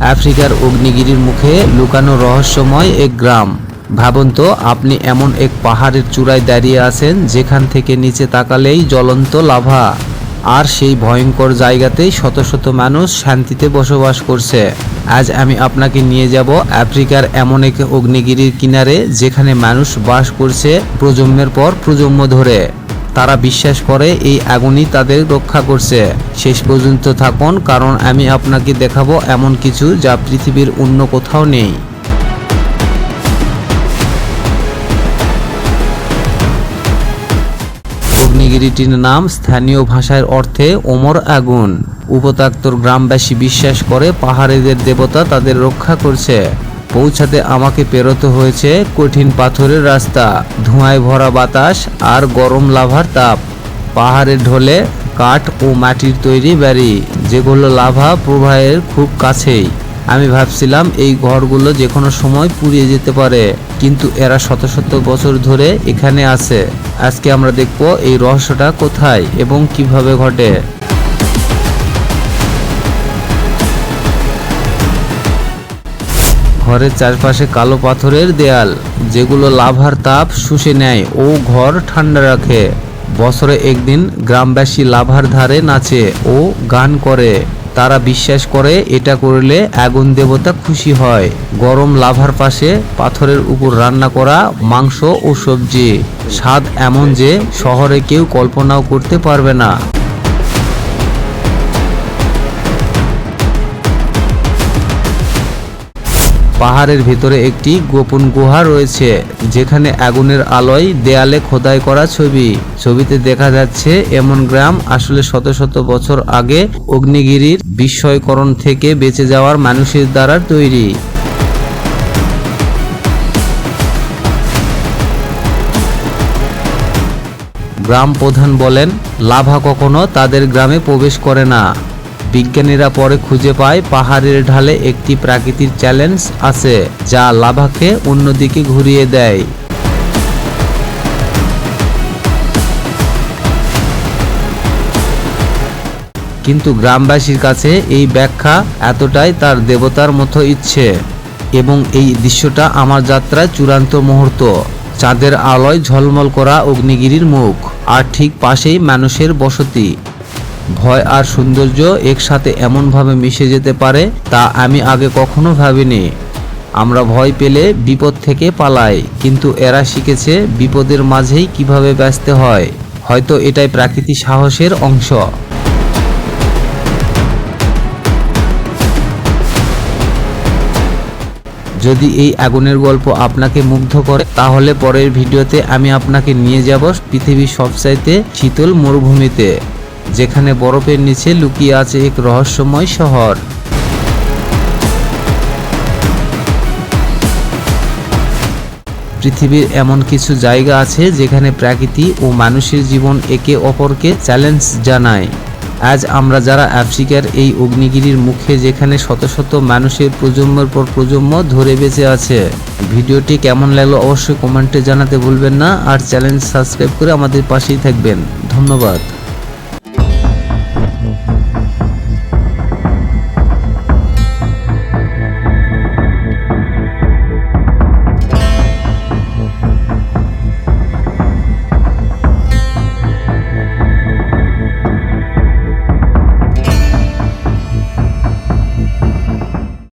আফ্রিকার অগ্নিগিরির মুখে লুকানো রহস্যময় এক গ্রাম। ভাবুন তো, আপনি এমন এক পাহাড়ের চূড়ায় দাঁড়িয়ে আছেন, যেখান থেকে নিচে তাকালেই জ্বলন্ত লাভা। আর সেই ভয়ঙ্কর জায়গাতেই শত শত মানুষ শান্তিতে বসবাস করছে। আজ আমি আপনাকে নিয়ে যাব আফ্রিকার এমন এক অগ্নিগিরির কিনারে, যেখানে মানুষ বাস করছে প্রজন্মের পর প্রজন্ম ধরে। তারা বিশ্বাস করে এই আগুনই তাদের রক্ষা করছে। শেষ পর্যন্ত থাকুন, কারণ আমি আপনাকে দেখাবো এমন কিছু যা পৃথিবীর অন্য কোথাও নেই। অগ্নিগিরিটির নাম স্থানীয় ভাষার অর্থে ওমর আগুন। উপতাক্তর গ্রামবাসী বিশ্বাস করে পাহাড়েদের দেবতা তাদের রক্ষা করছে। পৌঁছাতে আমাকে পেরোতে হয়েছে কঠিন পাথরের রাস্তা, ধোঁয়ায় ভরা বাতাস আর গরম লাভার তাপ। পাহাড়ের ঢলে কাঠ ও মাটির তৈরি বাড়ি যেগুলো লাভা প্রবাহের খুব কাছেই। আমি ভাবছিলাম এই ঘরগুলো যে কোনো সময় পুড়িয়ে যেতে পারে, কিন্তু এরা শত শত বছর ধরে এখানে আছে। আজকে আমরা দেখব এই রহস্যটা কোথায় এবং কীভাবে ঘটে। ঘরের চারপাশে কালো পাথরের দেয়াল, যেগুলো লাভার তাপ শুষে নেয় ও ঘর ঠান্ডা রাখে। বছরে একদিন গ্রামবাসী লাভার ধারে নাচে ও গান করে। তারা বিশ্বাস করে এটা করলে আগুন দেবতা খুশি হয়। গরম লাভার পাশে পাথরের উপর রান্না করা মাংস ও সবজি। স্বাদ এমন যে শহরে কেউ কল্পনাও করতে পারবে না। পাহাড়ের ভিতরে একটি গোপন গুহা রয়েছে, যেখানে আগুনের আলোয় দেয়ালে খোদাই করা ছবি। ছবিতে দেখা যাচ্ছে এমন গ্রাম আসলে শত শত বছর আগে অগ্নিগিরির বিস্ময়করণ থেকে বেঁচে যাওয়ার মানুষের দ্বারা তৈরি। গ্রাম প্রধান বলেন, লাভা কখনো তাদের গ্রামে প্রবেশ করে না। বিজ্ঞানীরা পরে খুঁজে পায় পাহাড়ের ঢালে একটি প্রাকৃতিক চ্যালেঞ্জ আছে, যা লাভাকে অন্যদিকে ঘুরিয়ে দেয়। কিন্তু গ্রামবাসীর কাছে এই ব্যাখ্যা এতটাই তার দেবতার মতো ইচ্ছে। এবং এই দৃশ্যটা আমার যাত্রায় চূড়ান্ত মুহূর্ত। চাঁদের আলোয় ঝলমল করা অগ্নিগিরির মুখ, আর ঠিক পাশেই মানুষের বসতি। ভয় আর সৌন্দর্য একসাথে এমনভাবে মিশে যেতে পারে তা আমি আগে কখনো ভাবিনি। আমরা ভয় পেলে বিপদ থেকে পালাই, কিন্তু এরা শিখেছে বিপদের মাঝেই কীভাবে ব্যস্ত হয়। হয়তো এটাই প্রাকৃতিক সাহসের অংশ। যদি এই আগুনের গল্প আপনাকে মুগ্ধ করে, তাহলে পরের ভিডিওতে আমি আপনাকে নিয়ে যাব পৃথিবীর সবচাইতে শীতল মরুভূমিতে। যেখানে বরফের নিচে লুকিয়ে আছে এক রহস্যময় শহর। পৃথিবীর এমন কিছু জায়গা আছে যেখানে প্রকৃতি ও মানুষের জীবন একে অপরকে চ্যালেঞ্জ জানায়। আজ আমরা যারা আফ্রিকার এই অগ্নিগিরির মুখে যেখানে শত শত মানুষের প্রজন্মের পর প্রজন্ম ধরে বেঁচে আছে, ভিডিওটি কেমন লাগল অবশ্যই কমেন্টে জানাতে ভুলবেন না আর চ্যানেল সাবস্ক্রাইব করে আমাদের পাশেই থাকবেন। ধন্যবাদ।